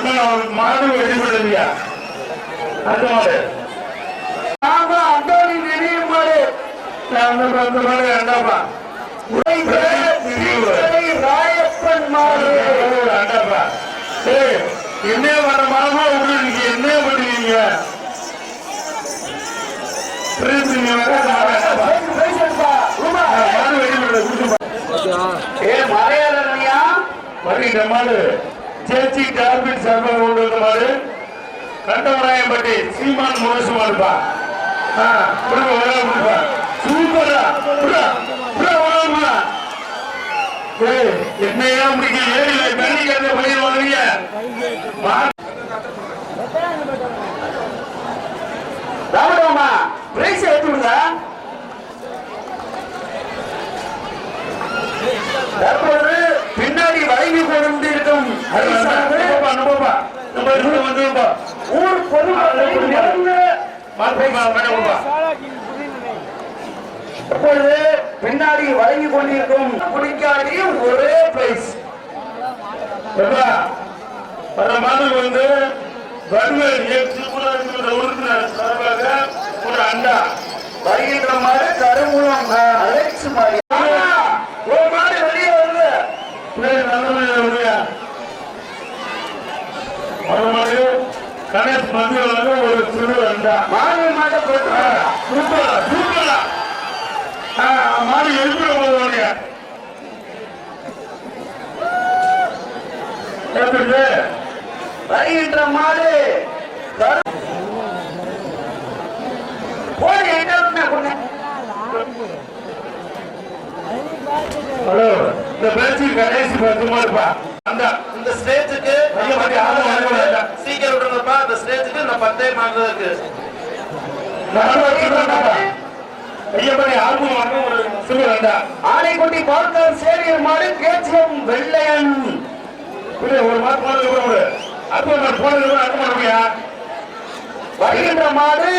அண்ணன் அவருக்கு மாடு அந்த மாடு அந்த அந்த மாடு வேண்டாப்பா ராயப்பன் மாடு வேண்டாப்பா என்ன பண்ண மாமா விடுறீங்க என்ன பண்ணுவீங்க? ஏ மலையாளனையா வருகின்ற மாடு. சேச்சி டார்பிட் சர்வ கொண்டு வந்த கண்டவராயம்பட்டி சீமான் முரசு இருப்பா ஆ, விடுப்பா, விடுப்பா, சூப்பரா என்னையா முடிக்க ஏறில தண்ணி கட்ட பயிர் வருவீங்க மா- பிரைஸ் எடுத்து விடுங்க தற்போது பின்னாடி வழங்கி கொண்டிருக்கும். ஊர் பின்னாடி வழங்கி கொண்டிருக்கும் குடிக்காடியும் ஒரே பிரைஸ் வர மாதிரி வந்து இருக்கிற உறுப்பினர் சார்பாக ஒரு அண்டா. வருகின்ற மாதிரி கருமூலம் அலெக்ஸ் மாதிரி ஒரு மாதிரி வெளியே வருது பிள்ளைங்க நல்ல வருவியா வர மாதிரி கணேஷ் மந்திரியாக ஒரு சிறு அண்டா மாநில மாட்ட ஆ, போட்டு சூப்பரா சூப்பரா ஆ, மாடு எழுப்பிட போதுவாங்க எப்படி வருகின்ற மாடு. ஹலோ இந்த பேச்சு கடைசி பத்து மாடுப்பா. அந்த இந்த ஸ்டேஜுக்கு. சீக்கிரம் விடுங்கப்பா இந்த ஸ்டேஜுக்கு இந்த பத்தே அண்டா ஆனைக்குட்டி பார்க்கர் சேவியர் மாடு கேச்சியம் வெள்ளையன். ஒரு மாதம் அற்புதம் போனது பண்ணுவியா வருகின்ற மாடு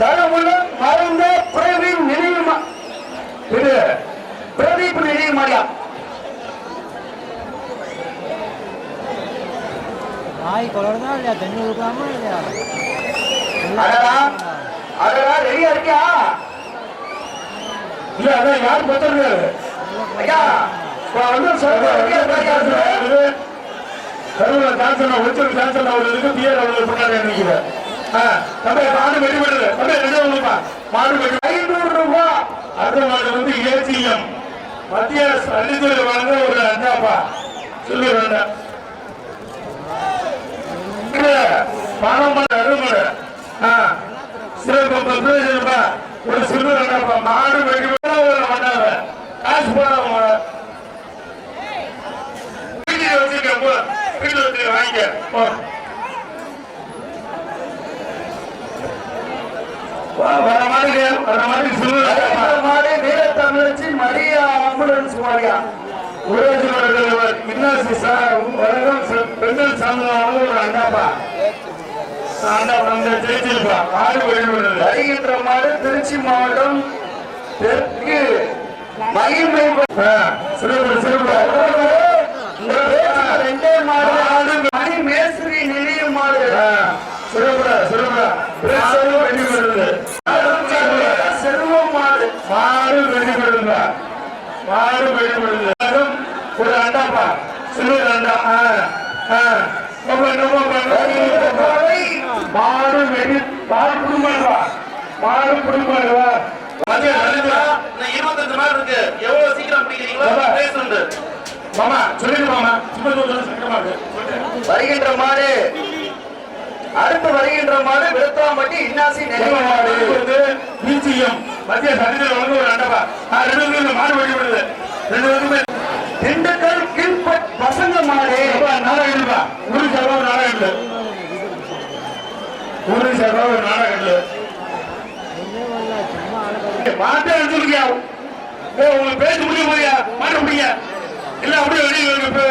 கருமுலம் மருந்த பிரவீன் நினைவு இது பிரதீப் நினைவு மாடியா? நாய் கொலடா இல்லையா? தண்ணி கொடுக்கலாமா இல்லையா? அடடா அடடா ரெடியா இருக்கியா? இல்ல அதான் யார் பத்திருக்காரு ஐயா வந்து சொல்றேன் சான்சன் ஒருத்தர் சான்சன் அவர் இருக்கு பியர் பண்ணாரு தம்பி மாடு வெடி விடுது. தம்பி ரெண்டு மாடு வெடி ஐநூறு ரூபாய் அடுத்த மாடு வந்து ஏசிஎம். மத்திய அள்ளித்துறை ஒரு அண்ணாப்பா. சொல்லி வேண்டாம் பணம் பண்ண அருமலை சிறப்பு ஒரு சிறு அண்டாப்பா மாடு வெடி விட ஒரு பண்ணாத காசு போடாம வீட்டுல வச்சுக்க வாங்கிக்க வர மாதிரி வர மாதிரி மரியா உறவினர்கள் சார். பெண்கள் சார்ந்தவங்க ஒரு வருகின்ற மாடு திருச்சி மாவட்டம் தெற்கு. சிறப்பு சிறப்பு இந்த பேச்சுக்கு ரெண்டே மாடு மணி மேஸ்திரி நினைவு மாடு சிறப்புடா சிறப்புடா பிரச்சனை வெளிப்படுது செல்வம் மாடு. மாடு வெளிப்படுதுங்க மாடு வெளிப்படுது அதுவும் ஒரு அண்டாப்பா சிறு அண்டா. மாடு வெடி மாடு குடும்பம் மாடு குடும்பம் இருபத்தஞ்சு மாடு இருக்கு. எவ்வளவு சீக்கிரம் பிடிக்கிறீங்களோ ஆமா. மாமா. சொல்லிடு மாமா வருகின்ற மாடு அடுத்து வருகின்ற மாடு விழுத்தாம்பட்டி இன்னாசி நினைவு மாடு பிசிஎம் மத்திய வந்து ஒரு ஆ, ரெண்டு பேரும் மாடு வெடி விடுது. ரெண்டு பேருமே திண்டுக்கல் கீழ்பட் பசங்க மாடு. நாடகம் இல்லப்பா. ஒரு நாடகம் இல்லை. ஒரு நாடகம் இல்லை. மாட்டே எடுத்துருக்கியா ஏ உங்களுக்கு பேச்சு முடிய போறியா மாட்ட முடிய இல்ல அப்படியே வெளியே இப்ப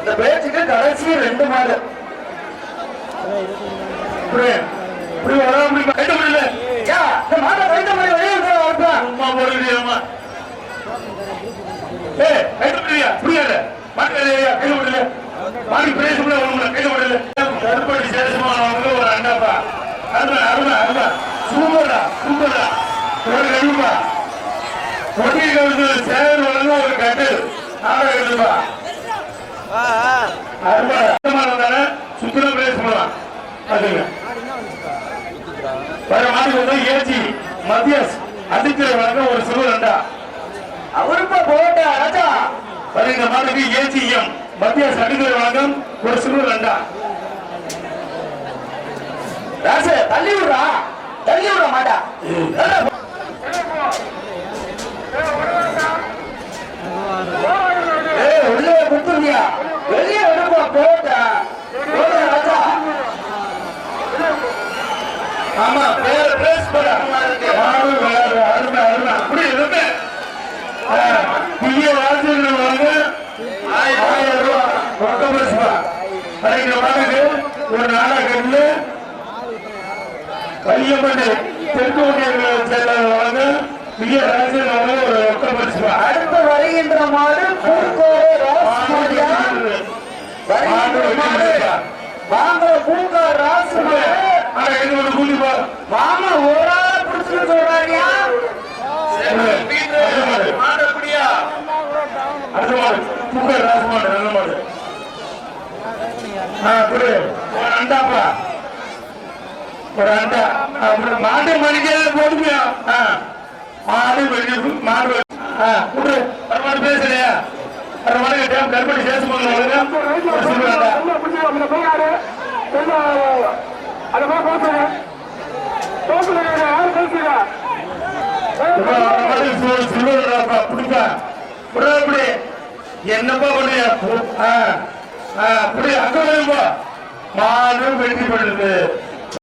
இந்த பேச்சுக்கு கடைசி ரெண்டு மாடு. கருப்பட்டி சேஷமானவங்க ஒரு அண்ணாப்பா அருமை அருமை அருமை. சூப்பரா சூப்பரா ஒரு கருப்பா. ஒட்டி கவுந்து சேர் ஒரு கட்டு. ஆறு கட்டுப்பா பண்ணலாம் அதுங்க மாட்டுக்கு வந்து ஏஜி மத்தியஸ் அதித்திர வழங்க ஒரு சிறு ரெண்டா அவருப்பா போட்ட ராஜா வர இந்த மாட்டுக்கு ஏஜிஎம் மத்திய சடிதுறை வழங்கம் ஒரு சிறு ரெண்டா ராசு தள்ளி விடுறா தள்ளி விட மாட்டா வெளியே குத்துறியா வெளியே எடுப்பா போட்ட. ஆமா பேர் பேஸ் பண்ண அருமை அருமை. அப்படி புதிய வாங்க ஆயிரம் ரூபாய் ரொக்க பரிசுப்பா அரைக்கிற மாட்டுக்கு ஒரு நாடா கட்டு தெற்கு ஒன்றியங்கள் செயலாளர் வாங்க. ராஜன் ஒரு வருகின்ற மாடு பூக்கோடு ராசமாடியா வருகின்ற மாடு வாங்க பூக்கா ஒரு சொல்றாரியா மாடு அப்படியா அடுத்த மாடு நல்ல மாடு குடு அண்டாப்பா ஒரு அண்டா அப்புறம் மாட்டு மாடு மாடு ஒரு சிறு அண்டா சில்வர்ப்பா பிடிப்பா. புடா அப்படி என்னப்பா பண்ணிய அப்படி அங்க போ. மாடு வெற்றி பண்ணுது